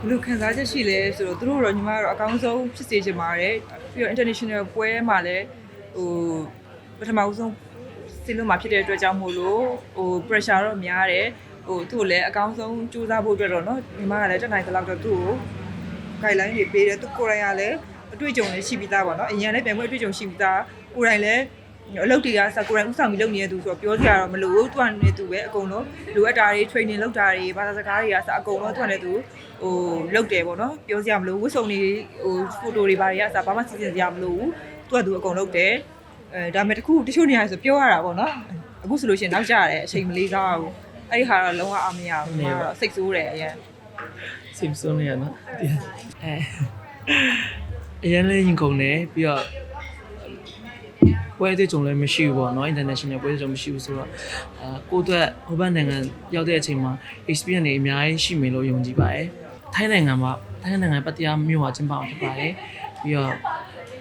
ဘယ်လိုခံစားချက်ရှိလဲဆိုတော့သူတို့တော့ညီမကတော့အကောင်းဆုံးဖြစ်စေချင်ပါတယ်ပြီးတော့ international ပွဲမှာလည်းဟိုပထမဆုံးစီလို့မှာဖြစ်တဲ့အတွက်ကြောင့်မို့လို့ဟို pressure တော့များတယ်ဟိုသူ့ကိုလည်းအကောင်းဆုံးကြိုးစားဖို့အတွက်တော့เนาะညီမကလည်းတက်နိုင်သလောက်တော့သူ့ကို guideline တွေပေးတယ်သူကိုယ်တိုင်ကလည်းအတွေ့အကြုံလည်းရှိပြီးသားပေါ့နော်အရင်ကလည်းပြန်ပွဲအတွေ့အကြုံရှိပြီးသားကိုယ်တိုင်လည်း အလုပ်တွေကစကိုယ်တိုင်ဥဆောင်ပြီးလုပ်နေတဲ့သူဆိုတော့ပြောစရာတော့မလိုဘူးသူကနေသူပဲအကုန်လုံးလိုအပ်တာတွေ training လုပ်တာတွေဘာသာစကားတွေကစအကုန်လုံးသူကနေသူဟိုလုပ်တယ်ပေါ့နော်ပြောစရာမလိုဘူးဝတ်စုံတွေဟို photo တွေဘာတွေကစဘာမှစီစဉ်စရာမလိုဘူးသူကသူအကုန်လုပ်တယ်အဲဒါပေမဲ့တခုတချို့နေရာဆိုပြောရတာပေါ့နော်အခုဆိုလို့ရှိရင်နောက်ကျရတယ်အချိန်မလေးစားဘူးအဲ့ဒီဟာတော့လုံးဝအမရဘူးကျွန်တော်တော့စိတ်ဆိုးတယ်အရင်စိတ်ဆုံးနေရနော်အဲအရင်လေးရင်ကုန်တယ်ပြီးတော့ ပွဲတဲ့ကြုံလည်းမရှိဘူးပေါ့နော် international ပွဲတဲ့ကြုံမရှိဘူးဆိုတော့အာကိုယ့်အတွက်ဟိုဘက်နိုင်ငံရောက်တဲ့အချိန်မှာ experience တွေအများကြီးရှိမယ်လို့ယုံကြည်ပါတယ်ထိုင်းနိုင်ငံမှာထိုင်းနိုင်ငံပတ်တရားမြို့မှာကျင်းပအောင်ဖြစ်ပါတယ်ပြီးတော့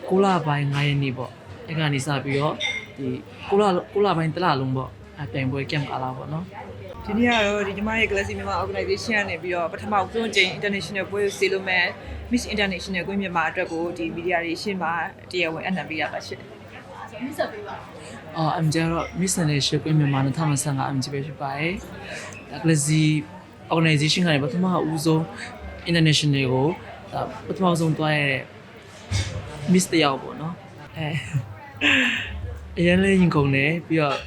ကိုလာပိုင်း9ရက်နေ့ပေါ့အဲ့ကနေစပြီးတော့ဒီကိုလာကိုလာပိုင်းတစ်လလုံးပေါ့အပြိုင်ပွဲ camp ကာလာပေါ့နော်ဒီနေ့ကတော့ဒီညီမရဲ့ Galaxy မြန်မာ organization ကနေပြီးတော့ပထမဆုံးချိန် international ပွဲကိုစီလို့မဲ့ Miss International ကွင်းမြန်မာအတွက်ကိုဒီ media တွေရှင်းမှာတရားဝင်အနံပေးရပါရှင့် အော် I'm ကျတော့ Miss International ကွင်းမြန်မာ2025 MG ပဲဖြစ်ပါတယ်။ဒါကလေးစီ organization ကနေပထမဦးဆုံး international ကိုဒါပထမဆုံးတွားရတဲ့ Miss တယောက်ပေါ့နော်။အဲအရင်လေးရင်ကုန်တယ်ပြီးတော့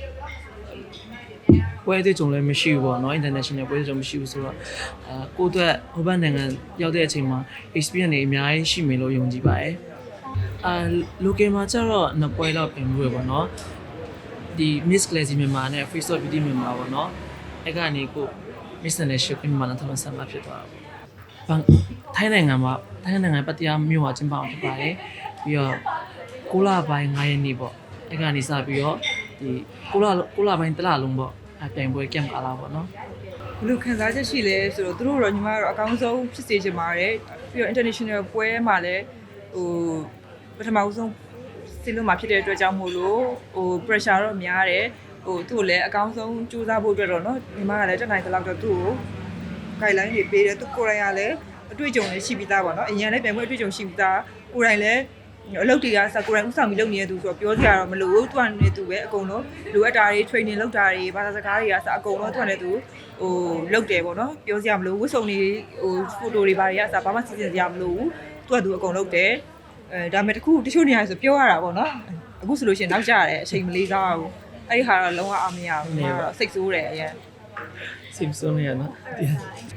ပွဲတဲ့ကြုံလည်းမရှိဘူးပေါ့နော် international ပွဲတဲ့ကြုံမရှိဘူးဆိုတော့အာကိုယ့်အတွက်ဟိုဘက်နိုင်ငံရောက်တဲ့အချိန်မှာ experience တွေအများကြီးရှိမယ်လို့ယုံကြည်ပါတယ် အာ local မှာကျတော့နှစ်ပွဲလောက်ပြင်မှုရပေါ့နော်ဒီ Miss Classy မြန်မာနဲ့ Face of Beauty မြန်မာပေါ့နော်အဲ့ကနေကို Miss International မြန်မာနဲ့ထပ်ဆံမှာဖြစ်သွားတာပေါ့ဘန်ထိုင်းနိုင်ငံမှာထိုင်းနိုင်ငံပတ်တရားမြို့မှာကျင်းပအောင်ဖြစ်ပါတယ်ပြီးတော့ကိုလာပိုင်း9ရက်နေ့ပေါ့အဲ့ကနေစပြီးတော့ဒီကိုလာကိုလာပိုင်းတစ်လလုံးပေါ့အပြိုင်ပွဲ camp ကာလာပေါ့နော်ဘယ်လိုခံစားချက်ရှိလဲဆိုတော့သူတို့တော့ညီမကတော့အကောင်းဆုံးဖြစ်စေချင်ပါတယ်ပြီးတော့ international ပွဲမှာလည်းဟို ပထမဆုံးစီလို့မှာဖြစ်တဲ့အတွက်ကြောင့်မို့လို့ဟို pressure တော့များတယ်ဟိုသူ့ကိုလည်းအကောင်းဆုံးကြိုးစားဖို့အတွက်တော့เนาะညီမကလည်းတက်နိုင်သလောက်တော့သူ့ကို guideline တွေပေးတယ်သူကိုယ်တိုင်ကလည်းအတွေ့အကြုံလည်းရှိပြီးသားပေါ့နော်အရင်ကလည်းပြန်ပွဲအတွေ့အကြုံရှိပြီးသားကိုယ်တိုင်လည်းအလုပ်တွေကစကိုယ်တိုင်ဥဆောင်ပြီးလုပ်နေတဲ့သူဆိုတော့ပြောစရာတော့မလိုဘူးသူကနေသူပဲအကုန်လုံးလိုအပ်တာတွေ training လုပ်တာတွေဘာသာစကားတွေကစအကုန်လုံးသူကနေသူဟိုလုပ်တယ်ပေါ့နော်ပြောစရာမလိုဘူးဝတ်စုံတွေဟို photo တွေဘာတွေကစဘာမှစီစဉ်စရာမလိုဘူးသူကသူအကုန်လုပ်တယ် အဲဒါပေမဲ့တခုတချို့နေရာဆိုပြောရတာပေါ့နော်အခုဆိုလို့ရှိရင်နောက်ကျရတယ်အချိန်မလေးစားရဘူးအဲ့ဒီဟာတော့လုံးဝအမရဘူးကျွန်တော်စိတ်ဆိုးတယ်အရင်စိတ်ဆိုးနေရနော်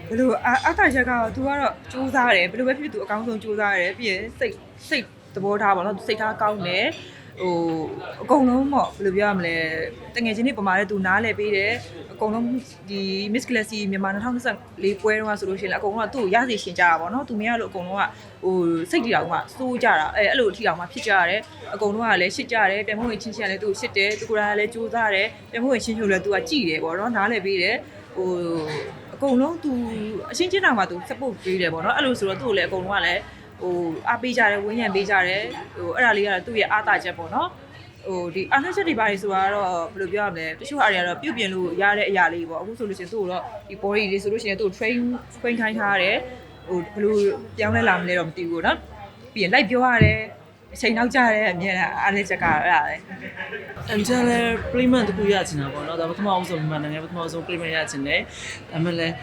ဘယ်လိုအတားရက်ကသူကတော့စူးစားတယ်ဘယ်လိုပဲဖြစ်ဖြစ်သူအကောင်းဆုံးစူးစားတယ်ပြီးရင်စိတ်စိတ်သဘောထားပေါ့နော်စိတ်ထားကောင်းတယ်ဟိုအကုန်လုံးပေါ့ဘယ်လိုပြောရမလဲတငယ်ချင်းတွေပမာတဲ့သူနားလဲပေးတယ် အကုန်လုံးဒီ Miss Classy မြန်မာ2024ပွဲတုန်းကဆိုလို့ရှိရင်လည်းအကုန်လုံးကသူ့ကိုရစီရှင်ကြတာပေါ့နော်သူမရလို့အကုန်လုံးကဟိုစိတ်တီတော်ကစိုးကြတာအဲအဲ့လိုအထီတော်မှဖြစ်ကြရတယ်အကုန်လုံးကလည်းရှစ်ကြတယ်ပြန်ဖို့ဝင်ချင်းချင်းလည်းသူ့ကိုရှစ်တယ်သူကိုယ်တိုင်လည်းကြိုးစားတယ်ပြန်ဖို့ဝင်ချင်းချင်းလည်းသူကကြည်တယ်ပေါ့နော်နားလည်ပေးတယ်ဟိုအကုန်လုံးသူအချင်းချင်းတော်မှသူ support ပေးတယ်ပေါ့နော်အဲ့လိုဆိုတော့သူ့ကိုလည်းအကုန်လုံးကလည်းဟိုအားပေးကြတယ်ဝင်းရံပေးကြတယ်ဟိုအဲ့ဒါလေးကသူ့ရဲ့အားသာချက်ပေါ့နော် ဟိုဒီအားသာချက်တွေပါနေဆိုတာကတော့ဘယ်လိုပြောရမလဲတချို့အားတွေကတော့ပြုတ်ပြင်လို့ရတဲ့အရာလေးပေါ့အခုဆိုလို့ရှိရင်သူ့ကိုတော့ဒီ body လေးဆိုလို့ရှိရင်သူ့ကို train train ခိုင်းထားရတယ်ဟိုဘယ်လိုပြောင်းလဲလာမလဲတော့မသိဘူးနော်ပြီးရင် live ပြောရတယ်အချိန်နောက်ကျတဲ့အမြဲတမ်းအားလေးချက်ကအဲ့ဒါလေအမ်ဂျာလဲ playment တခုရချင်တာပေါ့နော်ဒါပထမအောင်ဆုံးမြန်မာနိုင်ငံပထမဆုံး playment ရချင်တယ်ဒါပေမဲ့လည်း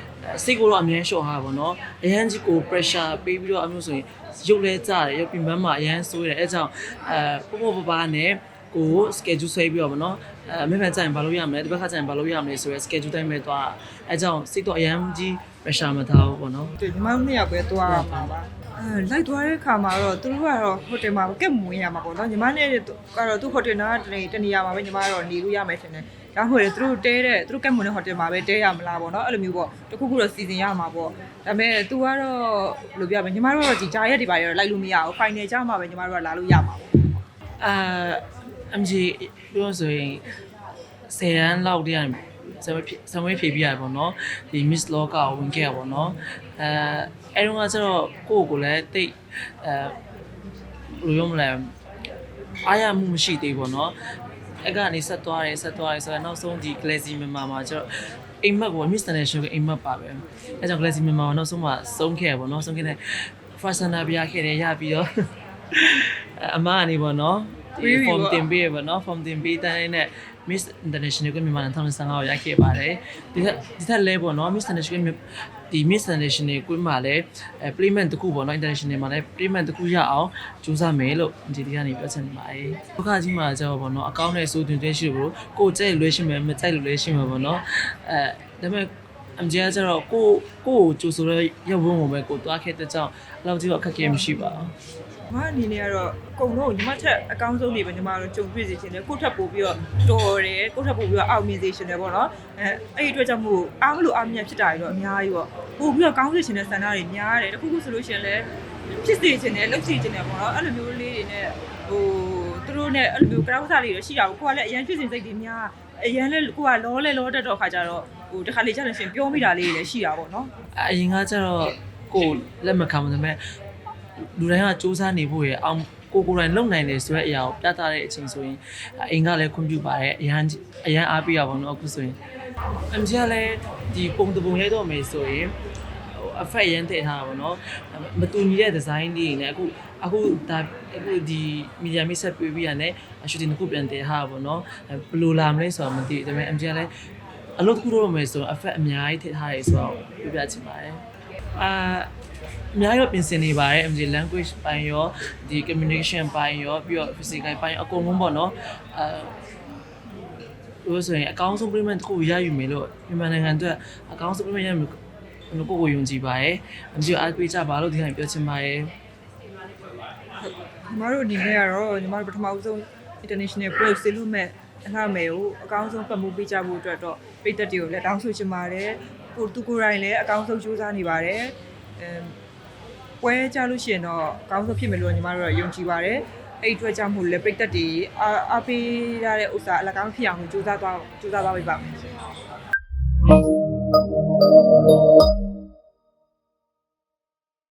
စိတ်ကိုတော့အမြဲလျှော့ထားပါပေါ့နော်အရန်ကြီးကို pressure ပေးပြီးတော့အမျိုးဆိုရင်ရုပ်လဲကြတယ်ရုပ်ပြင်ပန်းမှာအရန်ဆိုးတယ်အဲကြောင့်အဲပို့ပို့ပပနဲ့ ကို schedule ဆွဲပြီးတော့ဗောနော်အဲမိမကြရင်ဘာလို့ရမလဲဒီဘက်ကကြရင်ဘာလို့ရမလဲဆိုရဲ schedule တိုင်းပဲသွားအဲကြောင့်စိတ်တော့အရန်ကြီး pressure မထားဘူးဗောနော်ဒီညီမတို့နှစ်ယောက်ပဲသွားရမှာပါအဲလိုက်သွားတဲ့ခါမှာတော့သူတို့ကတော့ဟိုတယ်မှာကက်မွေးရမှာပေါ့နော်ညီမနဲ့ကတော့သူ့ဟိုတယ်နားတနေတနေရာမှာပဲညီမကတော့နေလို့ရမယ်ထင်တယ်ဒါမှမဟုတ်သူတို့တဲတဲ့သူတို့ကက်မွေးတဲ့ဟိုတယ်မှာပဲတဲရမလားပေါ့နော်အဲ့လိုမျိုးပေါ့တခုခုတော့စီစဉ်ရမှာပေါ့ဒါပေမဲ့ तू ကတော့ဘယ်လိုပြောရမလဲညီမတို့ကတော့ဒီဂျာရက်တွေပါရောလိုက်လို့မရဘူး final ကြမှာပဲညီမတို့ကလာလို့ရမှာပေါ့အာ MJ ပြောဆိုရင်ဆယ်ရန်လောက်တည်းကနေဇမွေးဇမွေးဖြေပြရပေါ့နော်ဒီ Miss Loka ကိုဝင်ခဲ့ရပေါ့နော်အဲအဲတော့ကကျတော့ကိုယ့်ကိုလည်းတိတ်အဲဘယ်လိုပြောမလဲအားရမှုမရှိသေးပေါ့နော်အဲ့ကနေဆက်သွားတယ်ဆက်သွားတယ်ဆိုတော့နောက်ဆုံးဒီ Glazy Mama မှာကျတော့အိမ်မက်ပေါ့ Miss International ကအိမ်မက်ပါပဲအဲကြောင့် Glazy Mama ကနောက်ဆုံးမှာဆုံးခဲ့ပေါ့နော်ဆုံးခဲ့တဲ့ Fasana ပြခဲ့တယ်ရပြီးတော့အမကနေပေါ့နော် ဒီ form တင်ပေးရပေါ့နော် form တင်ပေးတိုင်းနဲ့ Miss International ကမြန်မာ2025ကိုရခဲ့ပါတယ်ဒီထက်ဒီထက်လဲပေါ့နော် Miss International ကဒီ Miss International ကိုမှလည်းအဲ payment တခုပေါ့နော် international မှာလည်း payment တခုရအောင်ကြိုးစားမယ်လို့ဒီဒီကနေပြောချင်ပါတယ်။ဒုက္ခကြီးမှာကြောက်ပေါ့နော်အကောင့်နဲ့စိုးတွင်တွင်ရှိလို့ကိုယ်ကြိုက်လွဲရှိမယ်မကြိုက်လို့လဲရှိမှာပေါ့နော်။အဲဒါပေမဲ့အမကြီးကကျတော့ကိုကိုကိုကြိုဆိုရဲရုပ်ဝန်းကိုပဲကိုသွားခဲ့တဲ့ကြောင့်အဲ့လောက်ကြီးတော့အခက်အခဲမရှိပါဘူး။ မအနေနဲ့ကတော့အကုန်လုံးညီမထက်အကောင်းဆုံးနေပဲညီမတို့ကြုံတွေ့စေချင်တယ်ကိုယ့်ထက်ပို့ပြီးတော့တော်တယ်ကိုယ့်ထက်ပို့ပြီးတော့အောင်မြင်စေချင်တယ်ပေါ့နော်အဲအဲ့ဒီအတွက်ကြောင့်မို့အားမလို့အားမမြတ်ဖြစ်တာတွေတော့အများကြီးပေါ့ပို့ပြီးတော့ကောင်းစေချင်တဲ့ဆန္ဒတွေများတယ်တခုခုဆိုလို့ရှိရင်လည်းဖြစ်စေချင်တယ်လုပ်စေချင်တယ်ပေါ့နော်အဲ့လိုမျိုးလေးတွေနဲ့ဟိုသူတို့နဲ့အဲ့လိုမျိုးကြောက်စားလေးတွေရှိတာကိုကိုကလည်းအရန်ဖြစ်စဉ်စိတ်တွေများအရန်လည်းကိုကလောလဲလောတတ်တော့ခါကြတော့ဟိုတခါလေကြာလို့ရှိရင်ပြောမိတာလေးတွေလည်းရှိတာပေါ့နော်အရင်ကကျတော့ကိုယ်လက်မခံဘူးဒါပေမဲ့ လူတိုင်းကစူးစမ်းနေဖို့ရအောင်ကိုကိုယ်တိုင်လုံနိုင်တယ်ဆိုတဲ့အရာကိုပြသတဲ့အချိန်ဆိုရင်အိမ်ကလည်းခွင့်ပြုပါတယ်အရန်အရန်အားပေးရပါတော့အခုဆိုရင်အမ်ဂျီကလည်းဒီပုံတပုံရိုက်တော့မယ်ဆိုရင်ဟို effect ရမ်းထည့်ထားတာပေါ့နော်မတူညီတဲ့ design တွေနဲ့အခုအခုဒါအခုဒီ media mix ဆက်ပေးပြီးရတယ်အရှူတင်တစ်ခုပြန်တည်ထားတာပေါ့နော်ဘယ်လိုလာမလဲဆိုတော့မသိဘူးဒါပေမဲ့ MG ကလည်းအလုပ်တစ်ခုတော့မယ်ဆိုတော့ effect အများကြီးထည့်ထားရဲဆိုတော့ပြပြချင်ပါတယ်အာ အများကြီးတော့ပြင်ဆင်နေပါတယ် MG language ပိုင်းရောဒီ communication ပိုင်းရောပြီးတော့ physical ပိုင်းရောအကုန်လုံးပေါ့နော်အာလို့ဆိုရင်အကောင်းဆုံး payment တစ်ခုရယူမယ်လို့မြန်မာနိုင်ငံအတွက်အကောင်းဆုံး payment ရမယ်လို့ကိုကိုယုံကြည်ပါတယ်။ MG အားပေးကြပါလို့ဒီကနေ့ပြောချင်ပါတယ်။ညီမတို့အနေနဲ့ကတော့ညီမတို့ပထမဦးဆုံး international pro ဆေးလို့မဲ့အလှမယ်ကိုအကောင်းဆုံးပတ်မှုပေးကြဖို့အတွက်တော့ပိတ်သက်တွေကိုလည်းတောင်းဆိုချင်ပါတယ်ကိုသူကိုယ်တိုင်လည်းအကောင်းဆုံးကြိုးစားနေပါတယ်အဲ ပွဲကြလို့ရှိရင်တော့အကောင်းဆုံးဖြစ်မယ်လို့ညီမတို့ကယုံကြည်ပါတယ်အဲ့ဒီအတွက်ကြောင့်မို့လဲပိတ်သက်တွေအားအားပေးရတဲ့ဥစ္စာအလကားမဖြစ်အောင်ကြိုးစားသွားကြိုးစားသွားပေးပါမယ်